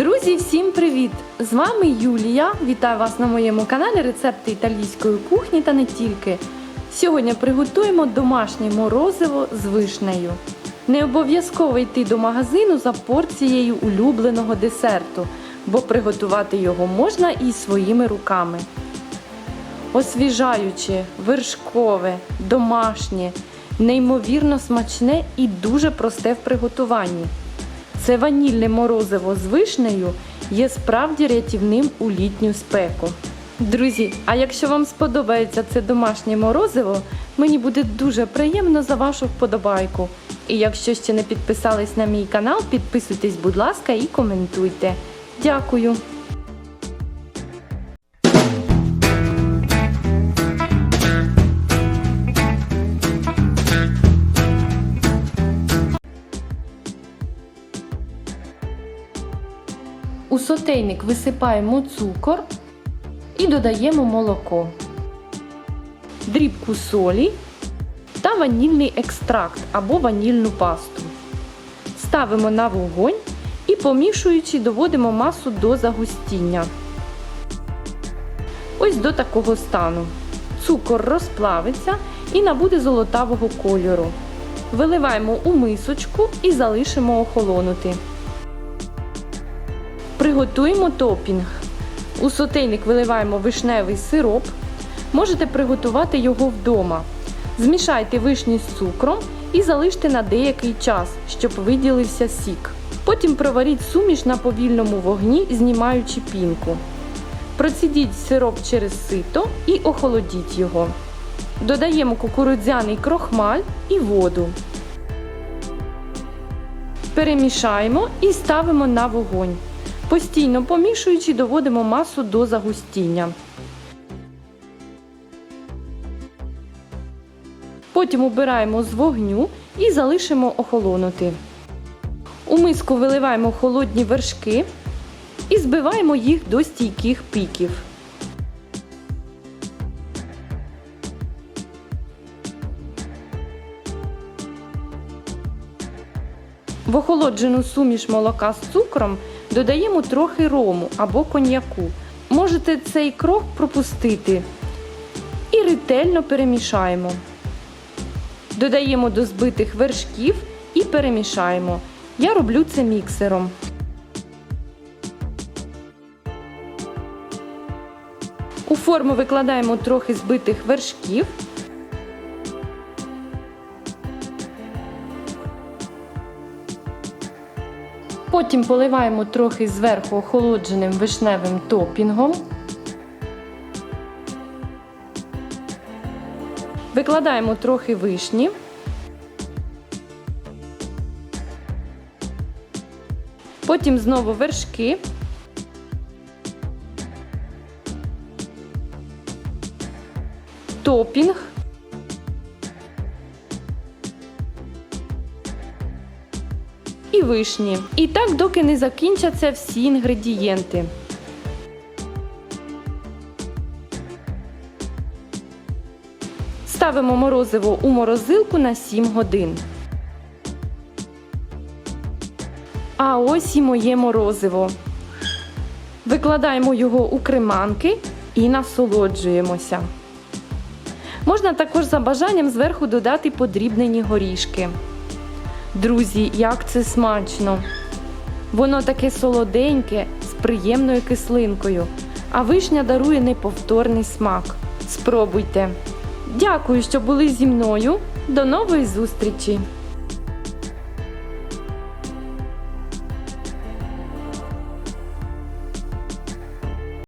Друзі, всім привіт! З вами Юлія. Вітаю вас на моєму каналі Рецепти італійської кухні та не тільки. Сьогодні приготуємо домашнє морозиво з вишнею. Не обов'язково йти до магазину за порцією улюбленого десерту, бо приготувати його можна і своїми руками. Освіжаюче, вершкове, домашнє, неймовірно смачне і дуже просте в приготуванні. Це ванільне морозиво з вишнею є справді рятівним у літню спеку. Друзі, а якщо вам сподобається це домашнє морозиво, мені буде дуже приємно за вашу вподобайку. І якщо ще не підписались на мій канал, підписуйтесь, будь ласка, і коментуйте. Дякую! У сотейник висипаємо цукор і додаємо молоко, дрібку солі та ванільний екстракт або ванільну пасту. Ставимо на вогонь і помішуючи доводимо масу до загустіння. Ось до такого стану. Цукор розплавиться і набуде золотавого кольору. Виливаємо у мисочку і залишимо охолонути. Приготуємо топінг. У сотейник виливаємо вишневий сироп. Можете приготувати його вдома. Змішайте вишні з цукром і залиште на деякий час, щоб виділився сік. Потім проваріть суміш на повільному вогні, знімаючи пінку. Процідіть сироп через сито і охолодіть його. Додаємо кукурудзяний крохмаль і воду. Перемішаємо і ставимо на вогонь. Постійно помішуючи, доводимо масу до загустіння. Потім убираємо з вогню і залишимо охолонути. У миску виливаємо холодні вершки і збиваємо їх до стійких піків. В охолоджену суміш молока з цукром додаємо трохи рому або коньяку. Можете цей крок пропустити і ретельно перемішаємо. Додаємо до збитих вершків і перемішаємо. Я роблю це міксером. У форму викладаємо трохи збитих вершків. Потім поливаємо трохи зверху охолодженим вишневим топінгом. Викладаємо трохи вишні. Потім знову вершки. Топінг. І вишні. І так, доки не закінчаться всі інгредієнти. Ставимо морозиво у морозилку на 7 годин. А ось і моє морозиво. Викладаємо його у креманки і насолоджуємося. Можна також за бажанням зверху додати подрібнені горішки. Друзі, як це смачно! Воно таке солоденьке, з приємною кислинкою, а вишня дарує неповторний смак. Спробуйте! Дякую, що були зі мною. До нової зустрічі!